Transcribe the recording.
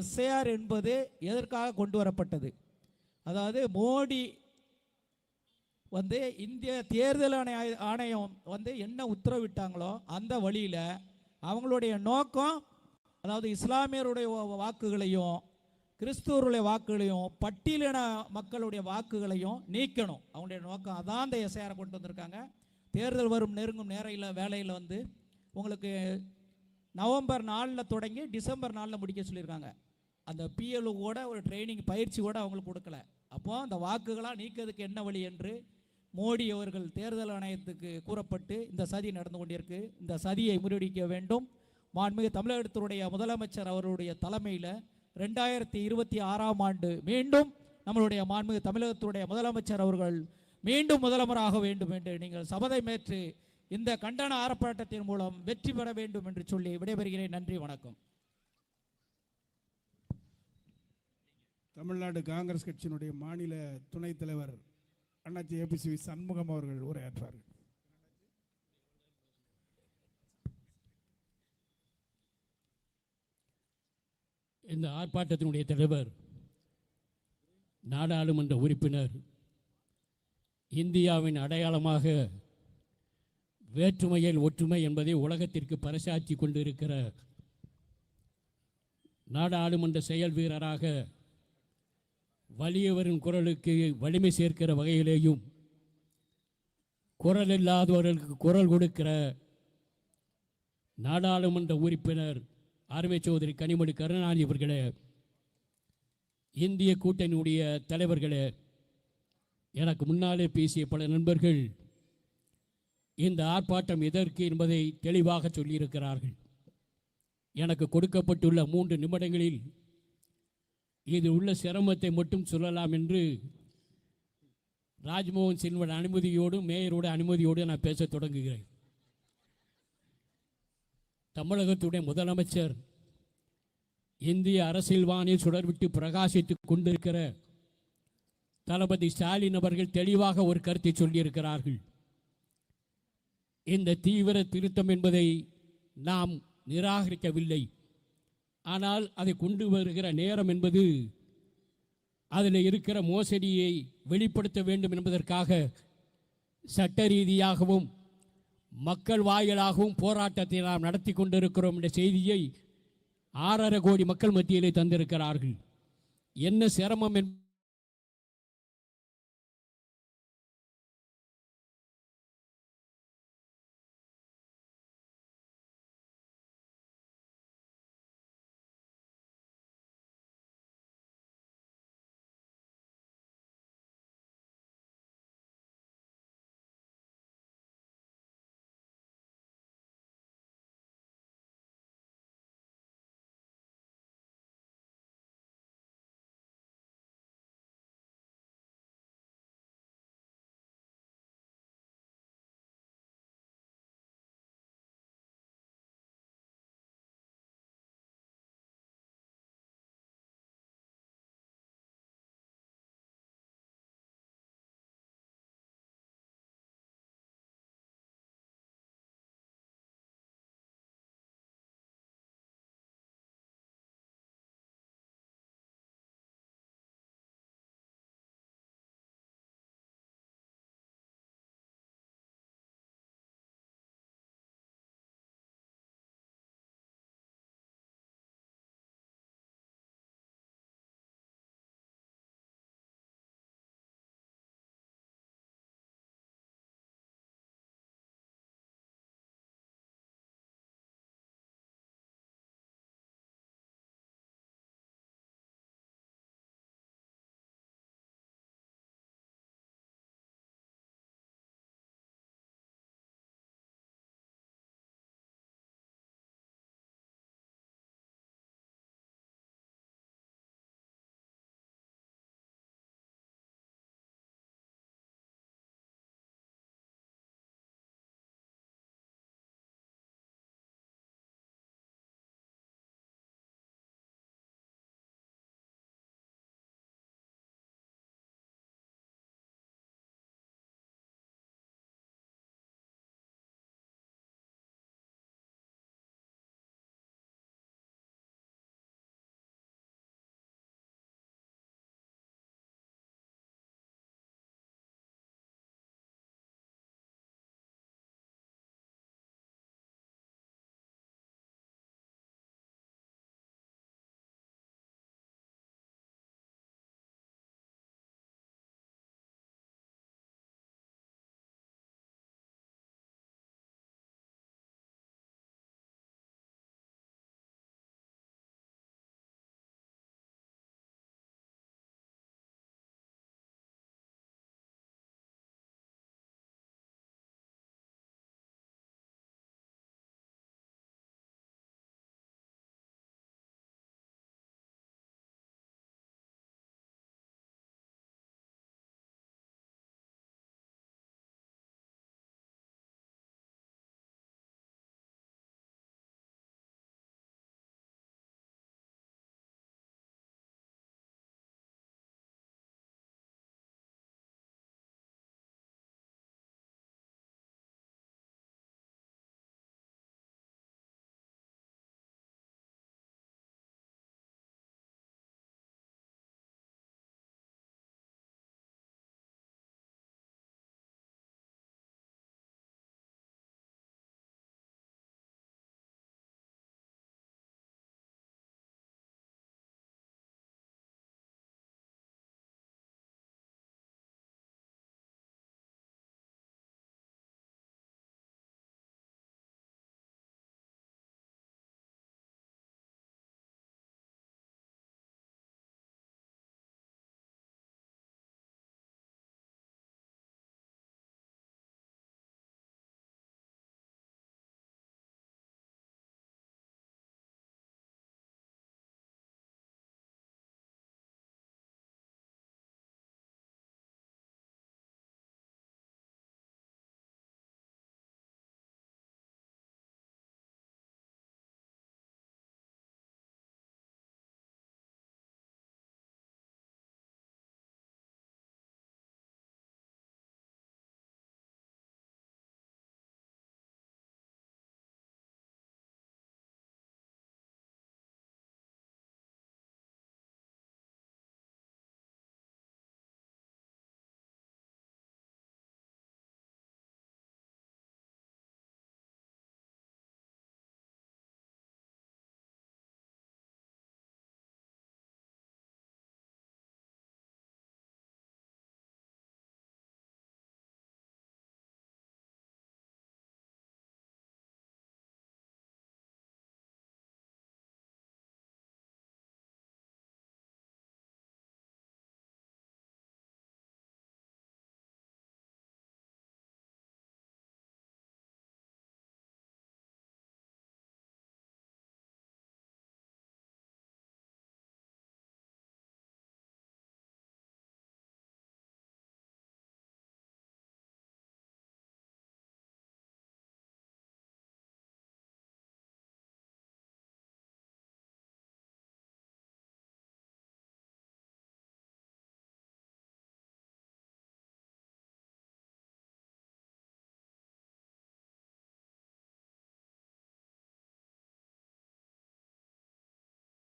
SIR என்பது எதற்காக கொண்டு வரப்பட்டது? அதாவது மோடி வந்து இந்திய தேர்தல் ஆணைய ஆணையம் வந்து என்ன உத்தரவிட்டாங்களோ அந்த வழியில் அவங்களுடைய நோக்கம் அதாவது இஸ்லாமியருடைய வாக்குகளையும் கிறிஸ்துவருடைய வாக்குகளையும் பட்டியலின மக்களுடைய வாக்குகளையும் நீக்கணும். அவங்களுடைய நோக்கம் அதான் அந்த எஸ்ஐஆரை கொண்டு வந்திருக்காங்க. தேர்தல் வரும் நெருங்கும் நேரையில் வேலையில் வந்து உங்களுக்கு நவம்பர் நாலில் தொடங்கி டிசம்பர் நாலில் முடிக்க சொல்லியிருக்காங்க. அந்த பிஎல்ஓ கூட ஒரு ட்ரைனிங் பயிற்சி கூட அவங்களுக்கு கொடுக்கல. அப்போது அந்த வாக்குகளாக நீக்கிறதுக்கு என்ன வழி என்று மோடி அவர்கள் தேர்தல் ஆணையத்துக்கு கூறப்பட்டு இந்த சதி நடந்து கொண்டிருக்கு. இந்த சதியை முறியடிக்க வேண்டும். மாண்புமிகு தமிழகத்தினுடைய முதலமைச்சர் அவருடைய தலைமையில் ரெண்டாயிரத்தி இருபத்தி ஆறாம் ஆண்டு மீண்டும் நம்மளுடைய மாண்புமிகு தமிழகத்தினுடைய முதலமைச்சர் அவர்கள் மீண்டும் முதலமராக வேண்டும் என்று நீங்கள் சபதை மேற்று இந்த கண்டன ஆர்ப்பாட்டத்தின் மூலம் வெற்றி பெற வேண்டும் என்று சொல்லி விடைபெறுகிறேன். நன்றி வணக்கம். தமிழ்நாடு காங்கிரஸ் கட்சியினுடைய மாநில துணைத் தலைவர் அண்ணாச்சி ஏபிசி சண்முகம் அவர்கள் உரையாற்றார்கள் இந்த ஆர்ப்பாட்டத்தினுடைய தலைவர் நாடாளுமன்ற உறுப்பினர் இந்தியாவின் அடையாளமாக வேற்றுமையில் ஒற்றுமை என்பதை உலகத்திற்கு பறைசாற்றி கொண்டிருக்கிற நாடாளுமன்ற செயல் வீரராக வலியவரின் குரலுக்கு வலிமை சேர்க்கிற வகையிலேயும் குரல் இல்லாதவர்களுக்கு குரல் கொடுக்கிற நாடாளுமன்ற உறுப்பினர் அருமை சௌதரி கனிமொழி கருணாநிதி அவர்களே இந்திய கூட்டணியுடைய தலைவர்களே எனக்கு முன்னாலே பேசிய பல நண்பர்கள் இந்த ஆர்ப்பாட்டம் எதற்கு என்பதை தெளிவாக சொல்லியிருக்கிறார்கள். எனக்கு கொடுக்கப்பட்டுள்ள மூன்று நிமிடங்களில் இது உள்ள சிரமத்தை மட்டும் சொல்லலாம் என்று ராஜ்மோகன் சின்வன் அனுமதியோடு மேயரோட அனுமதியோடு நான் பேசத் தொடங்குகிறேன். தமிழகத்துடைய முதலமைச்சர் இந்திய அரசியல்வானில் சுடர்விட்டு பிரகாசித்துக் கொண்டிருக்கிற தளபதி ஸ்டாலின் அவர்கள் தெளிவாக ஒரு கருத்தை சொல்லியிருக்கிறார்கள். இந்த தீவிர திருத்தம் என்பதை நாம் நிராகரிக்கவில்லை. ஆனால் அதை கொண்டு வருகிற நேரம் என்பது அதில் இருக்கிற மோசடியை வெளிப்படுத்த வேண்டும் என்பதற்காக சட்ட ரீதியாகவும் மக்கள் வாயிலாகவும் போராட்டத்தை நாம் நடத்தி கொண்டிருக்கிறோம் என்ற செய்தியை ஆறரை கோடி மக்கள் மத்தியிலே தந்திருக்கிறார்கள். என்ன சிரமம் என்பது